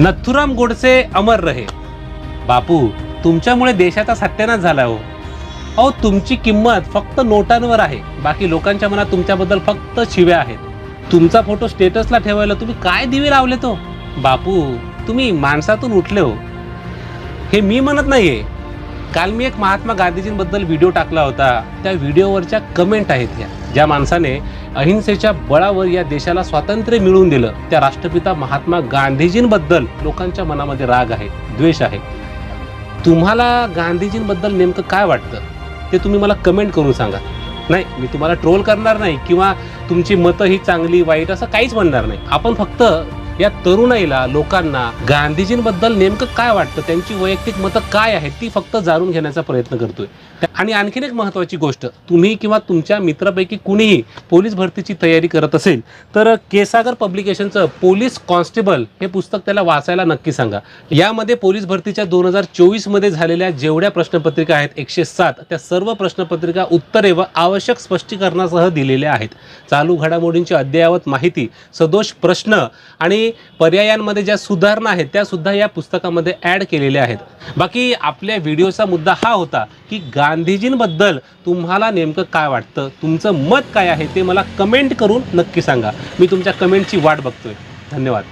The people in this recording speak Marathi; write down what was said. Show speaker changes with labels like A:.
A: नथुराम गोडसे अमर रहे. बापू तुमच्यामुळे देशाचा सत्यानाश झाला हो. अहो तुमची किंमत फक्त नोटांवर आहे. बाकी लोकांच्या मनात तुमच्याबद्दल फक्त शिव्या आहेत. तुमचा फोटो स्टेटसला ठेवायला तुम्ही काय दिवे लावले तो? बापू तुम्ही माणसातून उठले हो. हे मी म्हणत नाहीये. काल मी एक महात्मा गांधीजींबद्दल व्हिडिओ टाकला होता. त्या व्हिडिओवरच्या कमेंट आहेत ह्या. ज्या माणसाने अहिंसेच्या बळावर या देशाला स्वातंत्र्य मिळवून दिलं त्या राष्ट्रपिता महात्मा गांधीजींबद्दल लोकांच्या मनामध्ये राग आहे द्वेष आहे. तुम्हाला गांधीजींबद्दल नेमकं काय वाटतं? ते तुम्ही मला कमेंट करून सांगा. नाही मी तुम्हाला ट्रोल करणार नाही किंवा तुमची मतं ही चांगली वाईट असं काहीच म्हणणार नाही. आपण फक्त या तरुणाईला लोकांना गांधीजींबद्दल नेमकं काय वाटतं त्यांची वैयक्तिक मतं काय आहेत ती फक्त जाणून घेण्याचा प्रयत्न करतोय. आणि आणखीन एक महत्त्वाची गोष्ट तुम्ही किंवा तुमच्या मित्रापैकी कुणीही पोलीस भरतीची तयारी करत असेल तर केसागर पब्लिकेशनचं पोलीस कॉन्स्टेबल हे पुस्तक त्याला वाचायला नक्की सांगा. यामध्ये पोलीस भरतीच्या दोन हजार चोवीसमध्ये झालेल्या जेवढ्या प्रश्नपत्रिका आहेत एकशे सात त्या सर्व प्रश्नपत्रिका उत्तरे व आवश्यक स्पष्टीकरणासह दिलेल्या आहेत. चालू घडामोडींची अद्ययावत माहिती सदोष प्रश्न आणि पर्यायांमध्ये ज्या सुधारणा आहेत त्या सुद्धा या पुस्तकामध्ये ॲड केलेल्या आहेत. बाकी आपल्या व्हिडिओचा मुद्दा हा होता की गांधी गांधीजींबद्दल तुम्हाला नेमकं काय वाटतं? तुमचं मत काय आहे ते मला कमेंट करून नक्की सांगा. मी तुमच्या कमेंटची वाट बघतोय. धन्यवाद.